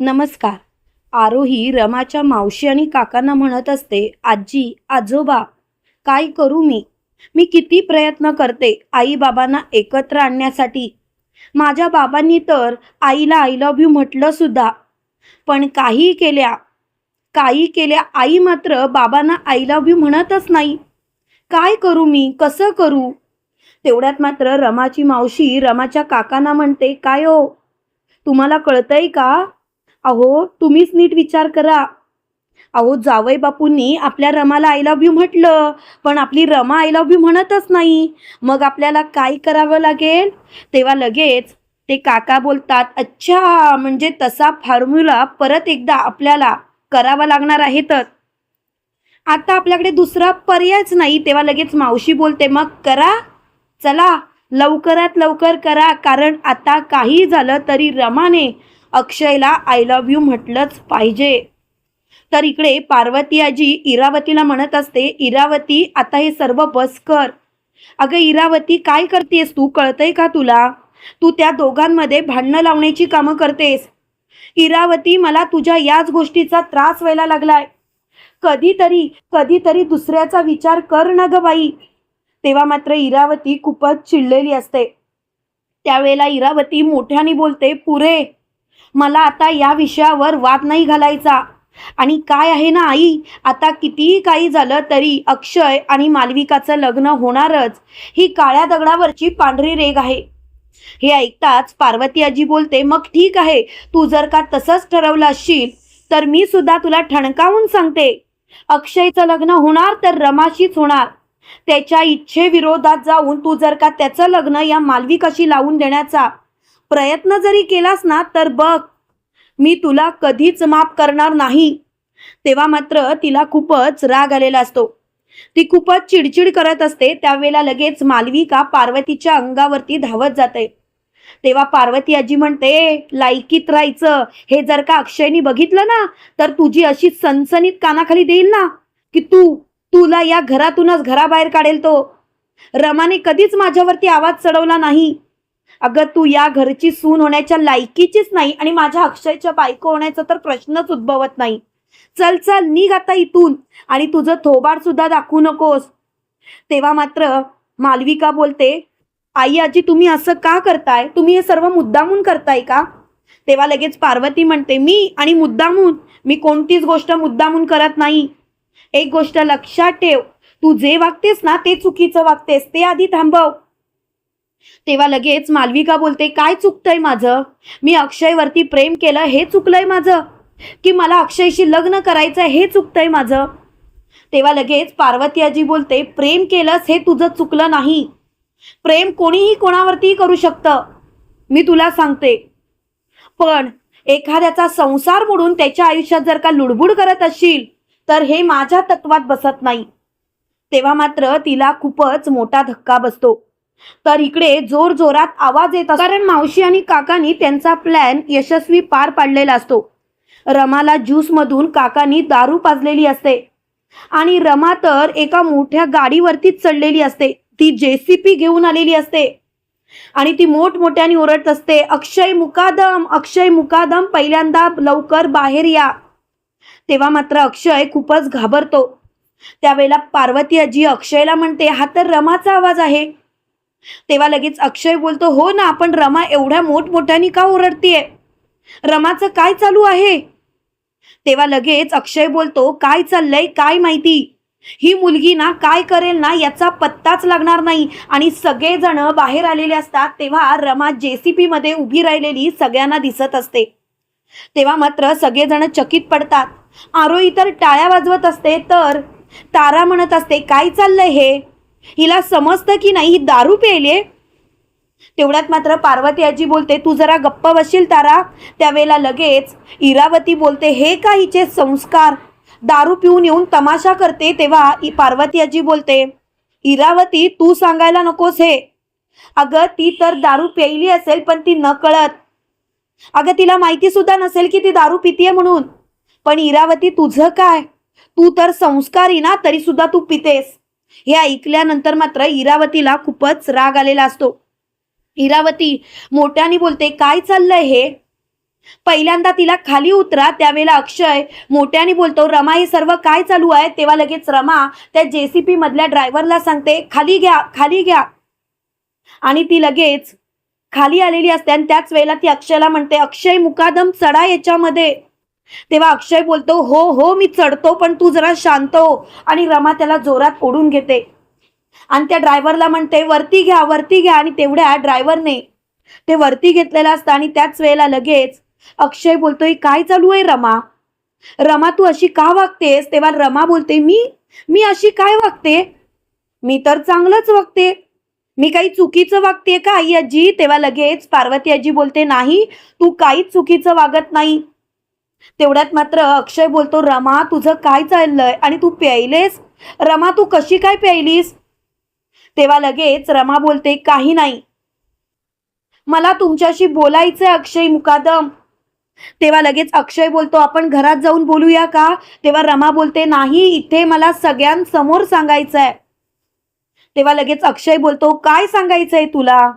नमस्कार. आरोही रमाच्या मावशी आणि काकांना म्हणत असते आजी आजोबा काय करू मी? मी किती प्रयत्न करते आई बाबांना एकत्र आणण्यासाठी. माझ्या बाबांनी तर आईला आय लव्ह यू म्हटलं सुद्धा. पण काही केल्या काही केल्या आई मात्र बाबांना आय लव्ह यू म्हणतच नाही. काय करू मी? कसं करू? तेवढ्यात मात्र रमाची मावशी रमाच्या काकांना म्हणते काय हो? तुम्हाला कळतंय का? अहो तुम्हीच नीट विचार करा. अहो जावई बापूंनी आपल्या रमाला आय लव्ह यू म्हटलं पण आपली रमा आय लव्ह यू म्हणतच नाही. मग आपल्याला काय करावं लागेल? तेव्हा लगेच ते काका बोलतात अच्छा म्हणजे तसा फॉर्म्युला परत एकदा आपल्याला करावा लागणार आहे तर. आता आपल्याकडे दुसरा पर्यायच नाही तेव्हा लगेच मावशी बोलते मग करा चला लवकरात लवकर करा कारण आता काही झालं तरी रमाने अक्षयला आय लव्ह यू म्हटलंच पाहिजे. तर इकडे पार्वती आजी इरावतीला म्हणत असते इरावती आता हे सर्व बस कर. अगं इरावती काय करतेस तू? कळतंय का तुला? तू त्या दोघांमध्ये भांडणं लावण्याची कामं करतेस. इरावती मला तुझ्या याच गोष्टीचा त्रास व्हायला लागलाय. कधीतरी कधीतरी दुसऱ्याचा विचार कर ना ग बाई. तेव्हा मात्र इरावती खूपच चिडलेली असते. त्यावेळेला इरावती मोठ्याने बोलते पुरे मला आता या विषयावर वाद नाही घालायचा. आणि काय आहे ना आई? आता कितीही काही झालं तरी अक्षय आणि मालविकाचं लग्न होणारच. ही काळ्या दगडावरची पांढरी रेग आहे. हे ऐकताच पार्वती आजी बोलते मग ठीक आहे. तू जर का तसंच ठरवलं असशील तर मी सुद्धा तुला ठणकावून सांगते. अक्षयचं लग्न होणार तर रमाशीच होणार. त्याच्या इच्छेविरोधात जाऊन तू जर का त्याचं लग्न या मालविकाशी लावून देण्याचा प्रयत्न जरी केलास ना तर बघ मी तुला कधीच माफ करणार नाही. तेव्हा मात्र तिला खूपच राग आलेला असतो. ती खूपच चिडचिड करत असते. त्यावेळेला लगेच मालविका पार्वतीच्या अंगावरती धावत जाते. तेव्हा पार्वती आजी म्हणते लायकीत राहायचं. हे जर का अक्षयनी बघितलं ना तर तुझी अशी सनसनीत कानाखाली देईल ना की तू तुला या घरातूनच घराबाहेर काढेल तो. रमाने कधीच माझ्यावरती आवाज चढवला नाही. अगं तू या घरची सून होण्याच्या लायकीचीच नाही आणि माझ्या अक्षयच्या बायको होण्याचा तर प्रश्नच उद्भवत नाही. चल चल निघ आता इथून. आणि तुझं थोबाड सुद्धा दाखवू नकोस. तेव्हा मात्र मालविका बोलते आई आजी तुम्ही असं का करताय? तुम्ही हे सर्व मुद्दामून करताय का? तेव्हा लगेच पार्वती म्हणते मी आणि मुद्दामून? मी कोणतीच गोष्ट मुद्दामून करत नाही. एक गोष्ट लक्षात ठेव. तू जे वागतेस ना ते चुकीचं वागतेस. ते आधी थांबव. तेव्हा लगेच मालविका बोलते काय चुकतंय माझं? मी अक्षयवरती प्रेम केलं हे चुकलंय माझं? की मला अक्षयशी लग्न करायचं हे चुकतंय माझं? तेव्हा लगेच पार्वती आजी बोलते प्रेम केलंस हे तुझं चुकलं नाही. प्रेम कोणीही कोणावरतीही करू शकतं. मी तुला सांगते. पण एखाद्याचा संसार मोडून त्याच्या आयुष्यात जर का लुडबुड करत असशील तर हे माझ्या तत्वात बसत नाही. तेव्हा मात्र तिला खूपच मोठा धक्का बसतो. तर इकडे जोर जोरात आवाज येत कारण मावशी आणि काकांनी त्यांचा प्लॅन यशस्वी पार पाडलेला असतो. रमाला ज्यूस मधून काकांनी दारू पाजलेली असते. आणि रमा तर एका मोठ्या गाडीवरतीच चढलेली असते. ती जेसीपी घेऊन आलेली असते. आणि ती मोठमोठ्याने ओरडत असते अक्षय मुकादम अक्षय मुकादम पहिल्यांदा लवकर बाहेर या. तेव्हा मात्र अक्षय खूपच घाबरतो. त्यावेळेला पार्वती आजी अक्षयला म्हणते हा तर रमाचा आवाज आहे. तेव्हा लगेच अक्षय बोलतो हो ना आपण रमा एवढ्या मोठमोठ्याने का ओरडतीये? रमाचं काय चालू आहे? तेव्हा लगेच अक्षय बोलतो काय चाललंय? काय माहिती? ही मुलगी ना काय करेल ना याचा पत्ताच लागणार नाही. आणि सगळेजण बाहेर आलेले असतात तेव्हा रमा जेसीपी मध्ये उभी राहिलेली सगळ्यांना दिसत असते. तेव्हा मात्र सगळेजण चकित पडतात. आरोही तर टाळ्या वाजवत असते तर तारा म्हणत असते काय चाललंय हे? हिला समजतं की नाही ही दारू प्यायले तेवढ्यात मात्र पार्वती आजी बोलते तू जरा गप्प बसशील तारा. त्यावेळेला लगेच इरावती बोलते हे का हिचे संस्कार? दारू पिऊन येऊन तमाशा करते. तेव्हा पार्वती आजी बोलते इरावती तू सांगायला नकोस हे. अगं ती तर दारू प्यायली असेल पण ती न कळत अगं तिला माहिती सुद्धा नसेल की ती दारू पितीये म्हणून. पण इरावती तुझं काय? तू तर संस्कारी ना तरी सुद्धा तू पितेस. हे ऐकल्यानंतर मात्र इरावतीला खूपच राग आलेला असतो. इरावती मोठ्याने बोलते काय चाललंय हे? पहिल्यांदा तिला खाली उतरा त्यावेळेला अक्षय मोठ्याने बोलतो रमा हे सर्व काय चालू आहे? तेव्हा लगेच रमा त्या जेसीपी मधल्या ड्रायव्हरला सांगते खाली घ्या खाली घ्या. आणि ती लगेच खाली आलेली असते आणि त्याच वेळेला ती अक्षयला म्हणते अक्षय मुकादम चढा याच्यामध्ये. तेव्हा अक्षय बोलतो हो हो मी चढतो पण तू जरा शांत हो. आणि रमा त्याला जोरात ओढून घेते. आणि त्या ड्रायव्हरला म्हणते वरती घ्या वरती घ्या. आणि तेवढ्या ड्रायव्हरने ते वरती घेतलेलं असतं आणि त्याच वेळेला लगेच अक्षय बोलतोय काय चालू आहे रमा? रमा तू अशी का वागतेस? तेव्हा रमा बोलते मी मी अशी काय वागते? मी तर चांगलंच वागते. मी काही चुकीचं वागते का आई आजी? तेव्हा लगेच पार्वती आजी बोलते नाही तू काहीच चुकीचं वागत नाही. तेवढ्यात मात्र अक्षय बोलतो रमा तुझं काय चाललंय? आणि तू प्यायलेस? रमा तू कशी काय प्यायलीस? तेव्हा लगेच रमा बोलते काही नाही. मला तुमच्याशी बोलायचंय अक्षय मुकादम. तेव्हा लगेच अक्षय बोलतो आपण घरात जाऊन बोलूया का? तेव्हा रमा बोलते नाही इथे मला सगळ्यांसमोर सांगायचंय. तेव्हा लगेच अक्षय बोलतो काय सांगायचंय तुला?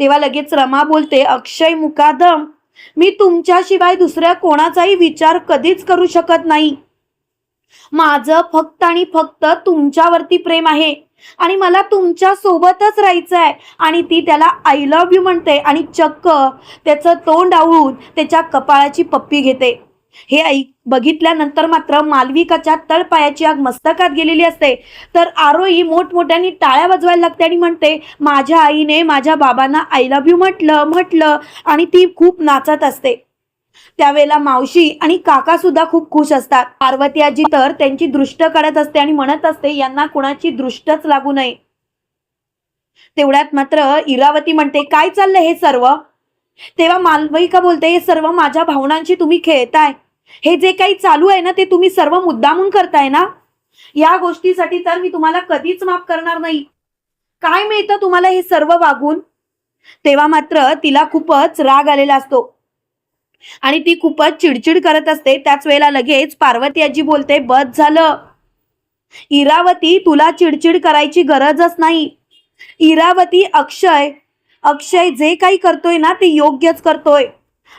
तेव्हा लगेच रमा बोलते अक्षय मुकादम मी तुमच्याशिवाय दुसऱ्या कोणाचाही विचार कधीच करू शकत नाही. माझं फक्त आणि फक्त तुमच्यावरती प्रेम आहे. आणि मला तुमच्या सोबतच राहायचं आहे. आणि ती त्याला आय लव्ह यू म्हणते आणि चक्क त्याचं तोंड आवळून त्याच्या कपाळाची पप्पी घेते. हे ऐक बघितल्यानंतर मात्र मालविकाच्या तळपायाची आग मस्तकात गेलेली असते. तर आरोही मोठमोठ्याने टाळ्या वाजवायला लागते आणि म्हणते माझ्या आईने माझ्या बाबांना आय लव्ह यू म्हटलं म्हटलं आणि ती खूप नाचत असते. त्यावेळेला मावशी आणि काका सुद्धा खूप खुश असतात. पार्वती आजी तर त्यांची दृष्ट काढत असते आणि म्हणत असते यांना कुणाची दृष्टच लागू नये. तेवढ्यात मात्र इरावती म्हणते काय चाललंय हे सर्व? तेव्हा मालविका बोलते हे सर्व माझ्या भावनांशी तुम्ही खेळताय. हे जे काही चालू आहे ना ते तुम्ही सर्व मुद्दामून करताय ना? या गोष्टीसाठी तर मी तुम्हाला कधीच माफ करणार नाही. काय मिळतं तुम्हाला हे सर्व वागून? तेव्हा मात्र तिला खूपच राग आलेला असतो. आणि ती खूपच चिडचिड करत असते. त्याच वेळेला लगेच पार्वती आजी बोलते बस झालं. इरावती तुला चिडचिड करायची गरजच नाही. इरावती अक्षय अक्षय जे काही करतोय ना ते योग्यच करतोय.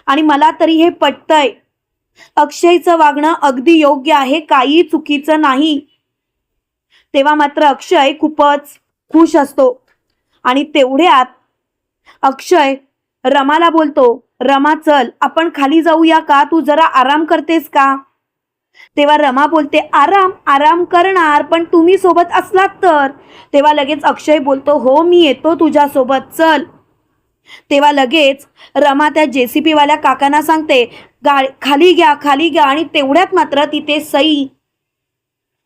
आणि मला तरी हे पटतंय. अक्षयचं वागणं अगदी योग्य आहे काही चुकीचं नाही. तेव्हा मात्र अक्षय खूपच खुश असतो. आणि तेवढ्यात अक्षय रमाला बोलतो रमा चल आपण खाली जाऊया का? तू जरा आराम करतेस का? तेव्हा रमा बोलते आराम आराम करणार पण तुम्ही सोबत असलात तर. तेव्हा लगेच अक्षय बोलतो हो मी येतो तुझ्या सोबत चल. तेव्हा लगेच रमा त्या जेसीपी वाल्या काकांना सांगते गा खाली घ्या खाली घ्या. आणि तेवढ्यात मात्र तिथे सई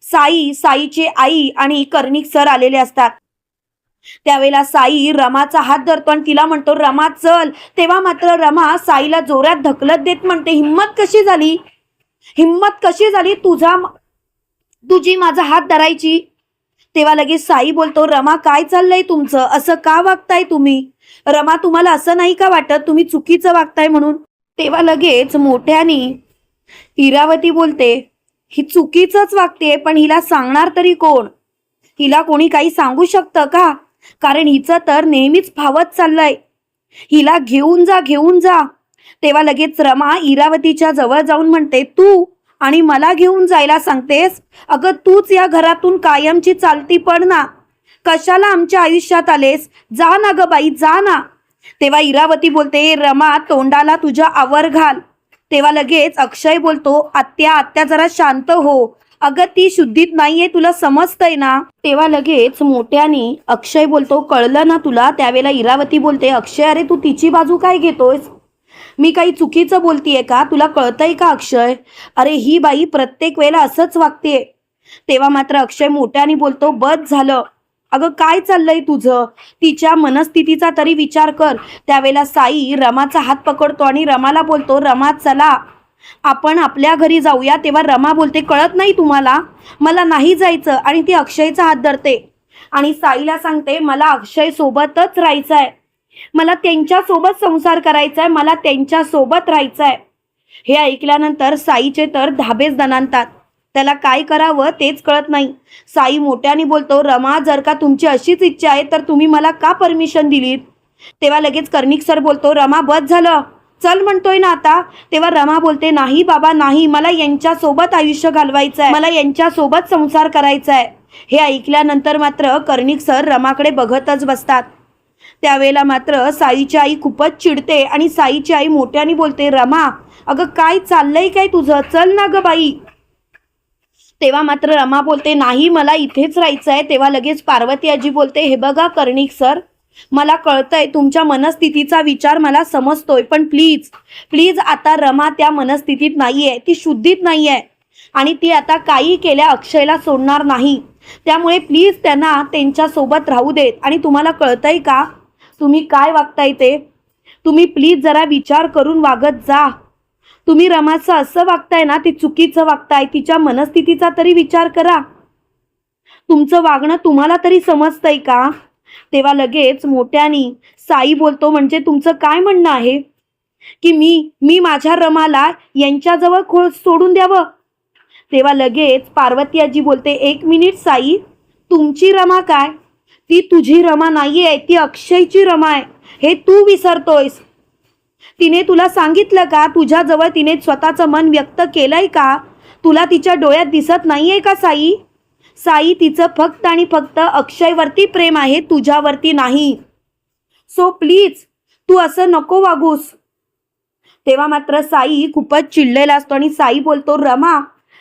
साई साईचे आई आणि कर्णिक सर आलेले असतात. त्यावेळेला साई रमाचा हात धरतो आणि तिला म्हणतो रमा चल. तेव्हा मात्र रमा साईला जोरात ढकलत देत म्हणते हिम्मत कशी झाली? हिम्मत कशी झाली तुझा तुझी माझा हात धरायची? तेव्हा लगेच साई बोलतो रमा काय चाललंय तुमचं? असं का वागताय तुम्ही? रमा तुम्हाला असं नाही का वाटत तुम्ही चुकीचं वागताय म्हणून? तेव्हा लगेच मोठ्यानी इरावती बोलते ही चुकीचंच वागते पण हिला सांगणार तरी कोण? हिला कोणी काही सांगू शकतं का? कारण हिचं तर नेहमीच फावत चाललंय. हिला घेऊन जा घेऊन जा. तेव्हा लगेच रमा इरावतीच्या जवळ जाऊन म्हणते तू आणि मला घेऊन जायला सांगतेस? अगं तूच या घरातून कायमची चालती पड ना. कशाला आमच्या आयुष्यात आलेस? जा ना ग बाई जा ना. तेव्हा इरावती बोलते रमा तोंडाला तुझ्या आवर घाल. तेव्हा लगेच अक्षय बोलतो आत्या आत्या जरा शांत हो. अगं ती शुद्धीत नाहीये तुला समजतंय ना? तेव्हा लगेच मोठ्याने अक्षय बोलतो कळलं ना तुला? त्यावेळेला इरावती बोलते अक्षय अरे तू तिची बाजू काय घेतोयस? मी काही चुकीचं बोलतीये का? तुला कळतंय का अक्षय? अरे ही बाई प्रत्येक वेळेला असंच वागतेय. तेव्हा मात्र अक्षय मोठ्याने बोलतो बस झालं. अगं काय चाललंय तुझं? तिच्या मनस्थितीचा तरी विचार कर. त्यावेळेला साई रमाचा हात पकडतो आणि रमाला बोलतो रमा चला. आपण आपल्या घरी जाऊया. तेव्हा रमा बोलते कळत नाही तुम्हाला? मला नाही जायचं. आणि ती अक्षयचा हात धरते. आणि साईला सांगते मला अक्षय सोबतच राहायचं आहे मला त्यांच्यासोबत संसार करायचा आहे मला त्यांच्यासोबत राहायचं आहे हे ऐकल्यानंतर साईचे तर धाबेच दणानतात त्याला काय करावं तेच कळत नाही. साई मोठ्याने बोलतो रमा जर का तुमची अशीच इच्छा आहे तर तुम्ही मला का परमिशन दिलीत? तेव्हा लगेच कर्णिक सर बोलतो रमा बस झालं. चल म्हणतोय ना आता. तेव्हा रमा बोलते नाही बाबा नाही. मला यांच्यासोबत आयुष्य घालवायचं आहे मला यांच्यासोबत संसार करायचा आहे हे ऐकल्यानंतर मात्र कर्णिक सर रमाकडे बघतच बसतात. त्यावेळेला मात्र साईची आई खूपच चिडते आणि साईची आई मोठ्याने बोलते रमा अगं काय चाललंय काय तुझं? चल ना ग बाई. तेव्हा मात्र रमा बोलते नाही मला इथेच राहायचं आहे तेव्हा लगेच पार्वती आजी बोलते हे बघा कर्णिक सर मला कळतंय तुमच्या मनस्थितीचा विचार मला समजतोय पण प्लीज प्लीज आता रमा त्या मनस्थितीत नाहीये ती शुद्धीत नाहीये आणि ती आता काही केल्या अक्षयला सोडणार नाही. त्यामुळे प्लीज त्यांना त्यांच्यासोबत राहू देत आणि तुम्हाला कळतंय का तुम्ही काय वागताय ते? तुम्ही प्लीज जरा विचार करून वागत जा. तुम्ही रमाचं असं वागताय ना ते चुकीचं वागताय. तिच्या मनस्थितीचा तरी विचार करा. तुमचं वागणं तुम्हाला तरी समजतंय का? तेव्हा लगेच मोठ्यानी साई बोलतो म्हणजे तुमचं काय म्हणणं आहे? की मी मी माझ्या रमाला यांच्याजवळ खो सोडून द्यावं? तेव्हा लगेच पार्वती आजी बोलते एक मिनिट साई तुमची रमा काय? ती तुझी रमा नाही आहे ती अक्षयची रमा आहे. हे तू विसरतोयस. तिने तुला सांगितलं का? तुझ्याजवळ तिने स्वतःचं मन व्यक्त केलंय का? तुला तिच्या डोळ्यात दिसत नाहीये का साई? साई तिचं फक्त आणि फक्त अक्षयवरती प्रेम आहे तुझ्यावरती नाही. सो प्लीज तू असं नको वागूस. तेव्हा मात्र साई खूपच चिडलेला असतो आणि साई बोलतो रमा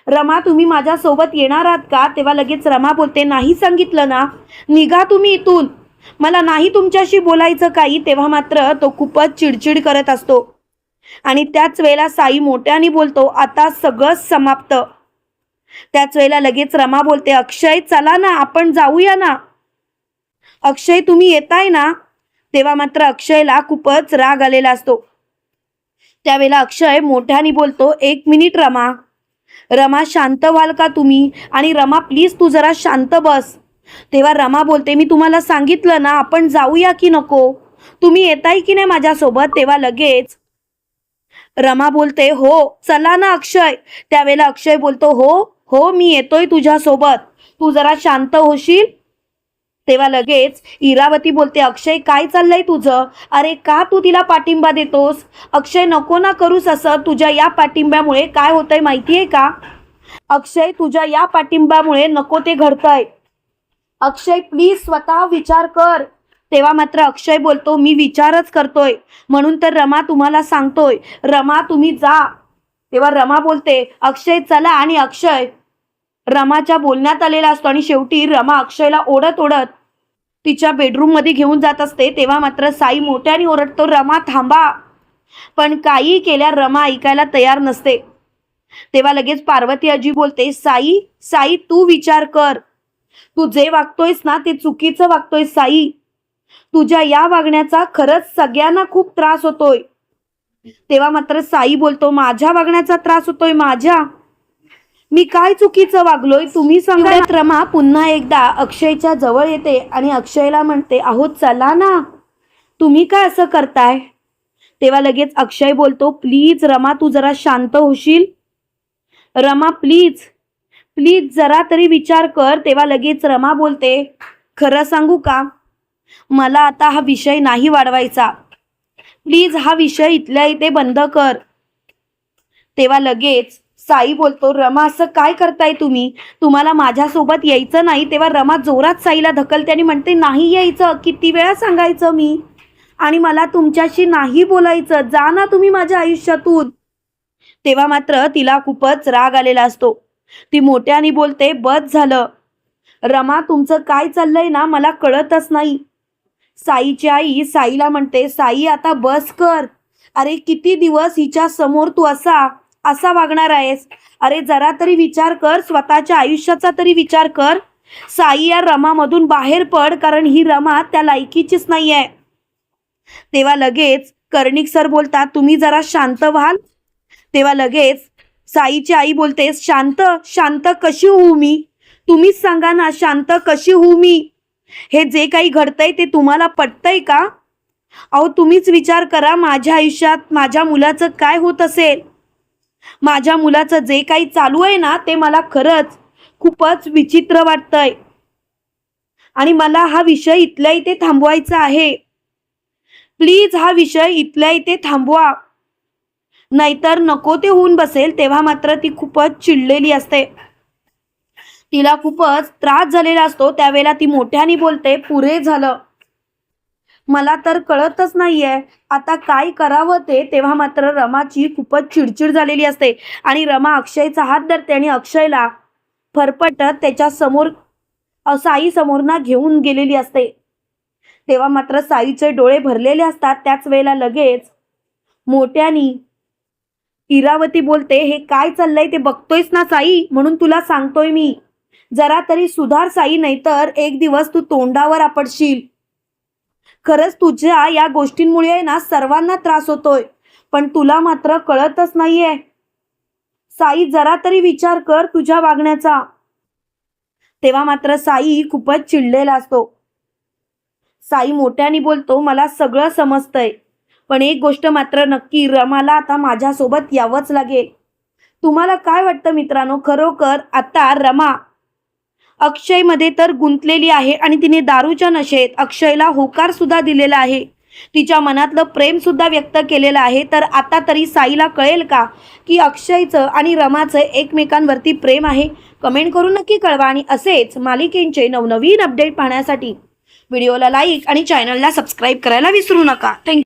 रमा तुम्ही माझ्यासोबत येणार आहात का? तेव्हा लगेच रमा बोलते नाही सांगितलं ना. निघा तुम्ही इथून. मला नाही तुमच्याशी बोलायचं काही. तेव्हा मात्र तो खूपच चिडचिड करत असतो. आणि त्याच वेळेला साई मोठ्याने बोलतो आता सगळंच समाप्त. त्याच वेळेला लगेच रमा बोलते अक्षय चला ना आपण जाऊया ना. अक्षय तुम्ही येताय ना? तेव्हा मात्र अक्षयला खूपच राग आलेला असतो. त्यावेळेला अक्षय मोठ्याने बोलतो एक मिनिट रमा. रमा शांत व्हाल का तुम्ही? आणि रमा प्लीज तू जरा शांत बस. तेव्हा रमा बोलते मी तुम्हाला सांगितलं ना आपण जाऊया की नको? तुम्ही येताय की नाही माझ्यासोबत? तेव्हा लगेच रमा बोलते हो चला ना अक्षय. त्यावेळेला अक्षय बोलतो हो हो मी येतोय तुझ्यासोबत. तू जरा शांत होशील तेव्हा लगेच इरावती बोलते अक्षय काय चाललंय तुझं? अरे का तू तिला पाठिंबा देतोस? अक्षय नको ना करूस असं. तुझ्या या पाठिंब्यामुळे काय होतंय माहितीये का? अक्षय तुझ्या या पाठिंब्यामुळे नको ते घडतंय. अक्षय प्लीज स्वतः विचार कर. तेव्हा मात्र अक्षय बोलतो मी विचारच करतोय. म्हणून तर रमा तुम्हाला सांगतोय. रमा तुम्ही जा. तेव्हा रमा बोलते अक्षय चला आणि अक्षय. रमाच्या बोलण्यात आलेला असतो आणि शेवटी रमा अक्षयला ओढत ओढत तिच्या बेडरूममध्ये घेऊन जात असते तेव्हा मात्र साई मोठ्याने ओरडतो रमा थांबा. पण काही केल्या रमा ऐकायला तयार नसते. तेव्हा लगेच पार्वती आजी बोलते साई साई तू विचार कर. तू जे वागतोयस ना ते चुकीचं वागतोय साई. तुझ्या या वागण्याचा खरंच सगळ्यांना खूप त्रास होतोय. तेव्हा मात्र साई बोलतो माझ्या वागण्याचा त्रास होतोय माझ्या. मी काय चुकीचं वागलोय? तुम्ही सांगा रमा पुन्हा एकदा अक्षयच्या जवळ येते आणि अक्षयला म्हणते अहो चला ना. तुम्ही काय असं करताय? तेव्हा लगेच अक्षय बोलतो प्लीज रमा तू जरा शांत होशील. रमा प्लीज. प्लीज जरा तरी विचार कर. तेव्हा लगेच रमा बोलते खरं सांगू का? मला आता हा विषय नाही वाढवायचा. प्लीज हा विषय इथल्या इथे बंद कर. तेव्हा लगेच साई बोलतो रमा असं काय करताय तुम्ही? तुम्हाला माझ्यासोबत यायचं नाही तेव्हा रमा जोरात साईला धकलते आणि म्हणते नाही यायचं किती वेळा सांगायचं मी? आणि मला तुमच्याशी नाही बोलायचं जा ना तुम्ही माझ्या आयुष्यातून. तेव्हा मात्र तिला खूपच राग आलेला असतो. ती मोठ्याने बोलते बस झालं. रमा तुमचं काय चाललंय ना मला कळतच नाही. साईची आई साईला म्हणते साई आता बस कर. अरे किती दिवस हिच्या समोर तू असा? असा वागणार आहेस? अरे जरा तरी विचार कर स्वतःच्या आयुष्याचा तरी विचार कर. साई या रमामधून बाहेर पड कारण ही रमा त्या लायकीचीच नाही आहे तेव्हा लगेच कर्णिक सर बोलतात तुम्ही जरा शांत व्हाल. तेव्हा लगेच साईची आई बोलते शांत शांत कशी होऊ मी? तुम्हीच सांगा ना शांत कशी होऊ मी? हे जे काही घडतंय ते तुम्हाला पटतंय का? अहो तुम्हीच विचार करा माझ्या आयुष्यात माझ्या मुलाचं काय होत असेल? माझ्या मुलाचं जे काही चालू आहे ना ते मला खरंच खूपच विचित्र वाटतंय. आणि मला हा विषय इथल्या इथे थांबवायचा आहे. प्लीज हा विषय इथल्या इथे थांबवा. नाहीतर नको ते होऊन बसेल तेव्हा मात्र ती खूपच चिडलेली असते. तिला खूपच त्रास झालेला असतो त्यावेळेला ती मोठ्याने बोलते पुरे झालं. मला तर कळतच नाहीये. आता काय करावं ते? तेव्हा मात्र रमाची खूपच चिडचिड झालेली असते. आणि रमा अक्षयचा हात धरते आणि अक्षयला फरफटत त्याच्यासमोर साई समोरना घेऊन गेलेली असते. तेव्हा मात्र साईचे डोळे भरलेले असतात. त्याच वेळेला लगेच मोठ्यानी इरावती बोलते हे काय चाललंय ते बघतोयस ना साई? म्हणून तुला सांगतोय मी. जरा तरी सुधार साई नाहीतर एक दिवस तू तोंडावर आपडशील. खरंच तुझ्या या गोष्टींमुळे ना सर्वांना त्रास होतोय. पण तुला मात्र कळतच नाहीये. साई जरा तरी विचार कर तुझ्या वागण्याचा. तेव्हा मात्र साई खूपच चिडलेला असतो. साई मोठ्याने बोलतो मला सगळं समजतंय. पण एक गोष्ट मात्र नक्की रमाला आता माझ्यासोबत यावंच लागेल. तुम्हाला काय वाटतं मित्रांनो? खरोखर आता रमा अक्षयमध्ये तर गुंतलेली आहे आणि तिने दारूच्या नशेत अक्षयला होकार सुद्धा दिलेला आहे. तिच्या मनातलं प्रेम सुद्धा व्यक्त केलेलं आहे. तर आता तरी साईला कळेल का की अक्षयचं आणि रमाचं एकमेकांवरती प्रेम आहे? कमेंट करून नक्की कळवा आणि असेच मालिकेंचे नवनवीन अपडेट पाहण्यासाठी. व्हिडिओला लाईक आणि चॅनलला सबस्क्राईब करायला विसरू नका. थँक्यू